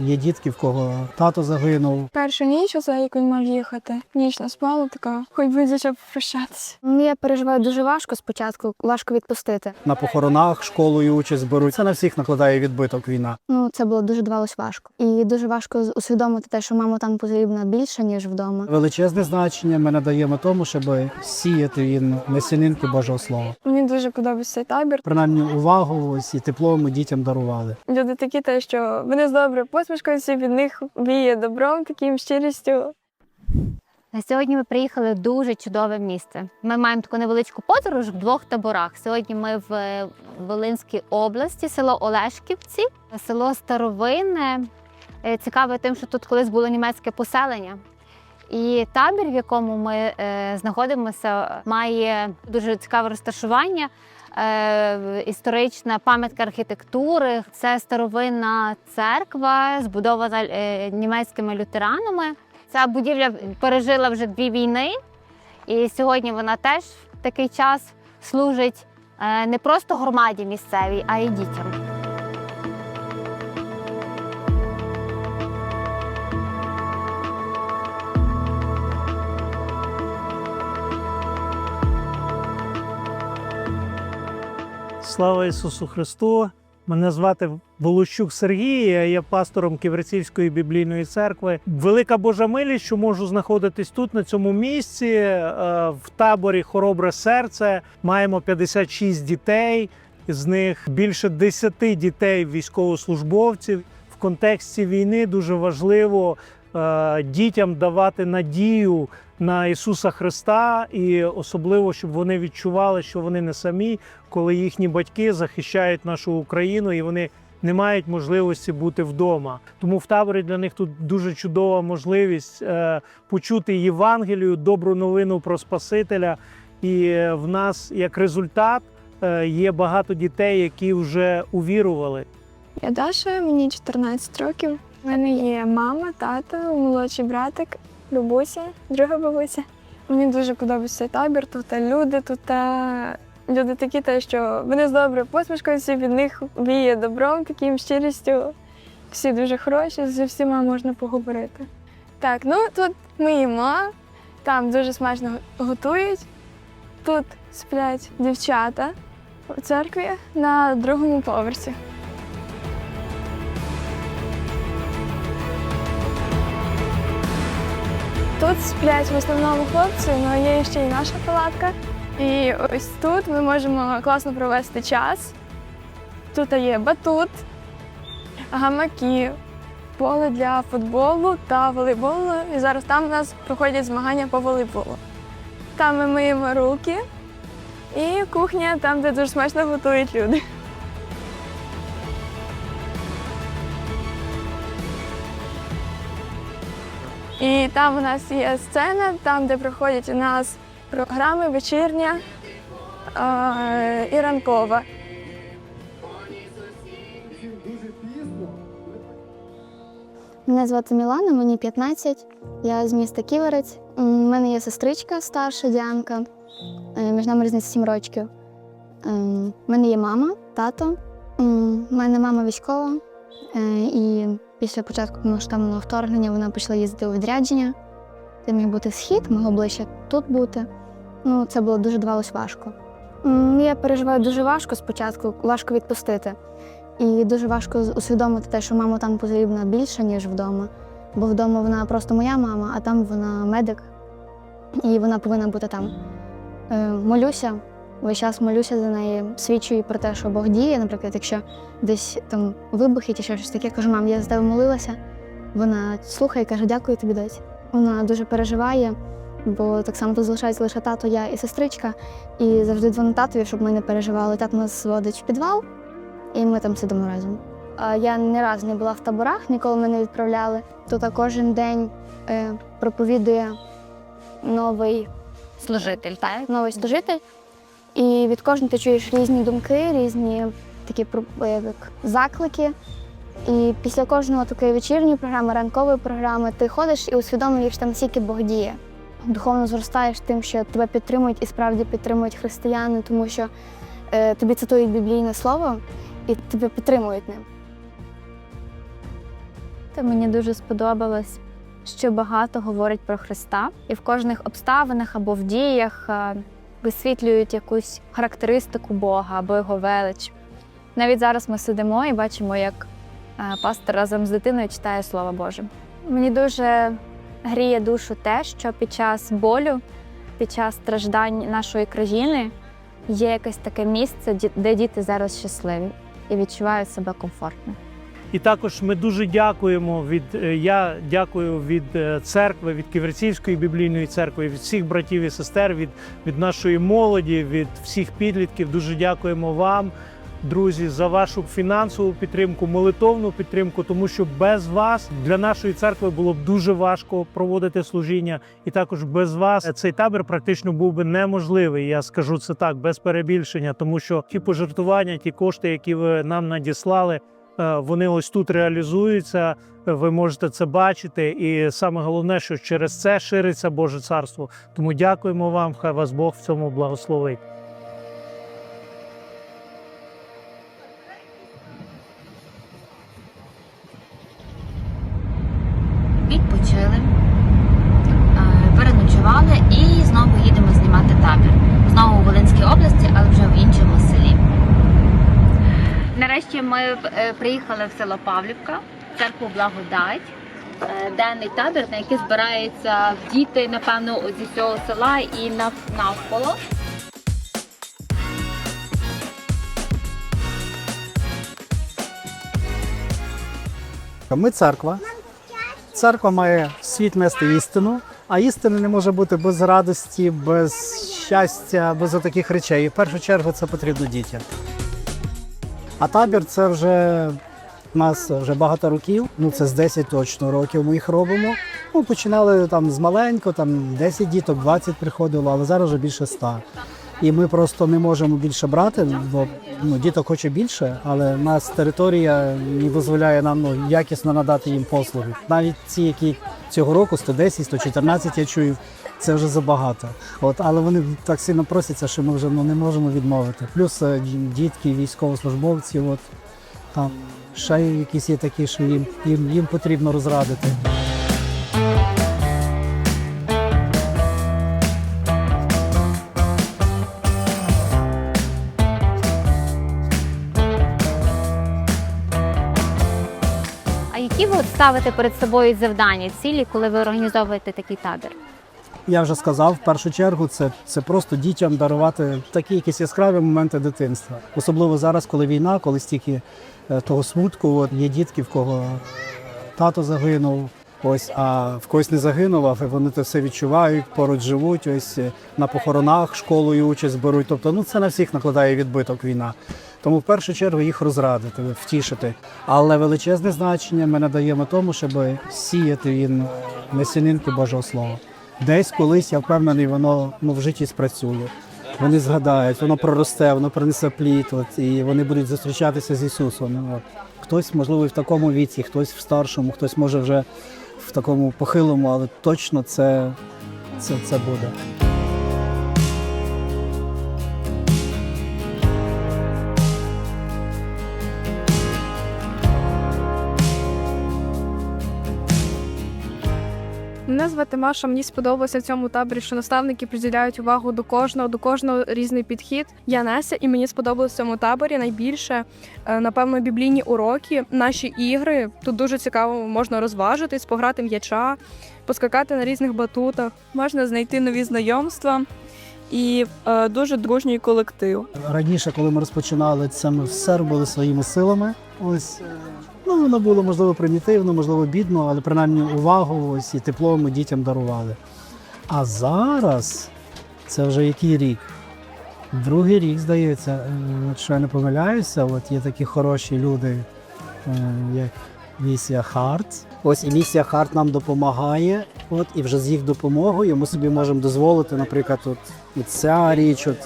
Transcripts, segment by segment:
Є дітки, в кого тато загинув. Першу ніч, оце, як він мав їхати, ніч не спала, така, хоч би зачав попрощатися. Ну, Я переживаю дуже важко спочатку, важко відпустити. На похоронах школою участь беруть. Це на всіх накладає відбиток війна. Ну, це було дуже давалось важко. І дуже важко усвідомити те, що мама там потрібна більше, ніж вдома. Величезне значення ми надаємо тому, щоб сіяти він несінинки Божого Слова. Мені дуже подобається цей табір. Принаймні увагу ось і тепло ми дітям дарували. Люди такі, те, що вони з доброю посмішкою, від них віє добром, таким щирістю. На сьогодні ми приїхали в дуже чудове місце. Ми маємо таку невеличку подорож в двох таборах. Сьогодні ми в е, Волинській області, село Олешківці, село Старовинне. Е, Цікаве тим, що тут колись було німецьке поселення. І табір, в якому ми е, знаходимося, має дуже цікаве розташування. Е, історична пам'ятка архітектури. Це старовинна церква, збудована е, німецькими лютеранами. Ця будівля пережила вже дві війни, і сьогодні вона теж в такий час служить е, не просто громаді місцевій, а й дітям. Слава Ісусу Христу! Мене звати Волощук Сергій, я є пастором Ківерцівської біблійної церкви. Велика Божа милість, що можу знаходитись тут, на цьому місці, е, в таборі Хоробре серце. Маємо 56 дітей, з них більше 10 дітей військовослужбовців. В контексті війни дуже важливо е, дітям давати надію на Ісуса Христа, і особливо, щоб вони відчували, що вони не самі, коли їхні батьки захищають нашу Україну і вони не мають можливості бути вдома. Тому в таборі для них тут дуже чудова можливість е, почути Євангелію, добру новину про Спасителя. І е, в нас як результат е, є багато дітей, які вже увірували. Я Даша, мені 14 років. У мене є мама, тато, молодший братик, бабуся, друга бабуся. Мені дуже подобається цей табір. Тут люди, тут люди такі, те, що вони з доброю посмішкою, від них віє добром, таким щирістю. Всі дуже хороші, зі всіма можна поговорити. Так, ну тут ми їмо, там дуже смачно готують. Тут сплять дівчата у церкві на другому поверсі. Тут сплять в основному хлопці, але є ще й наша палатка. І ось тут ми можемо класно провести час. Тут є батут, гамаки, поле для футболу та волейболу. І зараз там у нас проходять змагання по волейболу. Там ми миємо руки і кухня там, де дуже смачно готують люди. І там у нас є сцена, там, де проходять у нас програми вечірня е, і ранкова. Мене звати Мілана, мені 15. Я з міста Ківерець. У мене є сестричка старша Діанка. Е, Між нами різниця 7 років. У мене є мама, тато. У мене мама військова. Е, І після початку масштабного вторгнення вона почала їздити у відрядження. Це міг бути схід, могло ближче тут бути. Ну, це було дуже давалось важко. Я переживаю дуже важко спочатку, важко відпустити. І дуже важко усвідомити те, що мама там потрібна більше, ніж вдома. Бо вдома вона просто моя мама, а там вона медик, і вона повинна бути там. Е, молюся, весь час молюся за неї, свідчу їй про те, що Бог діє. Наприклад, якщо десь там вибухи чи ще щось таке, кажу, мам, я за тебе молилася. Вона слухає і каже, дякую тобі, доць. Вона дуже переживає, бо так само тут залишається лише тато, я і сестричка. І завжди дзвоню татові, щоб ми не переживали. Тато нас зводить в підвал, і ми там сидимо разом. Я ні разу не була в таборах, ніколи мене не відправляли. Тут кожен день е, проповідує новий, Служитель, так? новий служитель. І від кожного ти чуєш різні думки, різні такі е, як заклики. І після кожного такої вечірньої програми, ранкової програми, ти ходиш і усвідомлюєш там, наскільки Бог діє. Духовно зростаєш тим, що тебе підтримують і справді підтримують християни, тому що е, тобі цитують біблійне слово і тебе підтримують ним. Та Мені дуже сподобалось, що багато говорить про Христа, і в кожних обставинах або в діях е, висвітлюють якусь характеристику Бога або його велич. Навіть зараз ми сидимо і бачимо, як е, пастор разом з дитиною читає Слово Боже. Мені дуже гріє душу те, що під час болю, під час страждань нашої країни є якесь таке місце, де діти зараз щасливі і відчувають себе комфортно. І також ми дуже дякуємо від е, я дякую від е, церкви, від Ківерцівської біблійної церкви, від всіх братів і сестер, від, від нашої молоді, від всіх підлітків. Дуже дякуємо вам, друзі, за вашу фінансову підтримку, молитовну підтримку, тому що без вас для нашої церкви було б дуже важко проводити служіння, і також без вас цей табір практично був би неможливий. Я скажу це так без перебільшення, тому що ті пожертвування, ті кошти, які ви нам надіслали. Е, Вони ось тут реалізуються. Ви можете це бачити, і саме головне, що через це шириться Боже царство. Тому дякуємо вам. Хай вас Бог в цьому благословить. Ми е, приїхали в село Павлівка, церкву Благодать. е, Денний табір, на який збираються діти, напевно, зі цього села і навколо. Ми церква. Церква має світ нести істину, а істини не може бути без радості, без щастя, без таких речей. І в першу чергу це потрібно дітям. А табір це вже в нас вже багато років. Ну це з 10 точно років ми їх робимо. Ну, починали там з маленько, там 10 діток, 20 приходило, але зараз вже більше 100. І ми просто не можемо більше брати, бо ну, діток хоче більше, але в нас територія не дозволяє нам ну, якісно надати їм послуги. Навіть ці, які цього року 110, 114, я чую, це вже забагато. От, але вони так сильно просяться, що ми вже ну, не можемо відмовити. Плюс е, дітки, військовослужбовці, от, там ще якісь є такі, що їм, їм, їм потрібно розрадити. Які ви ставите перед собою завдання, цілі, коли ви організовуєте такий табір? Я вже сказав, в першу чергу, це, це просто дітям дарувати такі якісь яскраві моменти дитинства. Особливо зараз, коли війна, коли стільки е, того смутку, от є дітки, в кого тато загинув, ось, а в когось не загинув, а вони це все відчувають, поруч живуть, ось е, на похоронах школою участь беруть. Тобто, ну це на всіх накладає відбиток війна. Тому в першу чергу їх розрадити, втішити. Але величезне значення ми надаємо тому, щоб сіяти він насінинки Божого Слова. Десь колись я впевнений, воно ну, в житті спрацює. Вони згадають, воно проросте, воно принесе плід, от, і вони будуть зустрічатися з Ісусом. От. Хтось, можливо, і в такому віці, хтось в старшому, хтось може вже в такому похилому, але точно це, це, це буде. Мене звати Маша. Мені сподобалося в цьому таборі, що наставники приділяють увагу до кожного, до кожного різний підхід. Я Неся, і мені сподобалося в цьому таборі найбільше, е, напевно, біблійні уроки, наші ігри. Тут дуже цікаво можна розважитись, пограти м'яча, поскакати на різних батутах. Можна знайти нові знайомства і е, дуже дружній колектив. Раніше, коли ми розпочинали це, ми все робили своїми силами. Ось е, ну воно було можливо примітивно, можливо, бідно, але принаймні увагу ось і тепло ми дітям дарували. А зараз це вже який рік? Другий рік, здається, якщо я не помиляюся, от є такі хороші люди, е, як місія Харт. Ось і місія Харт нам допомагає. От, і вже з їх допомогою ми собі можемо дозволити, наприклад, от, от ця річ, от,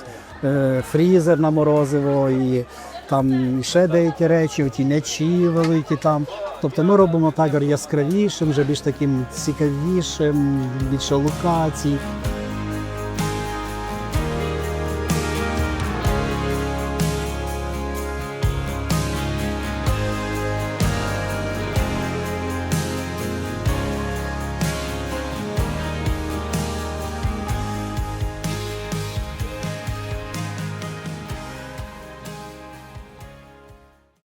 е, фрізер на морозиво, і там ще деякі речі, оті м'ячі великі там. Тобто ми робимо табір яскравішим, вже більш таким цікавішим, більше локацій.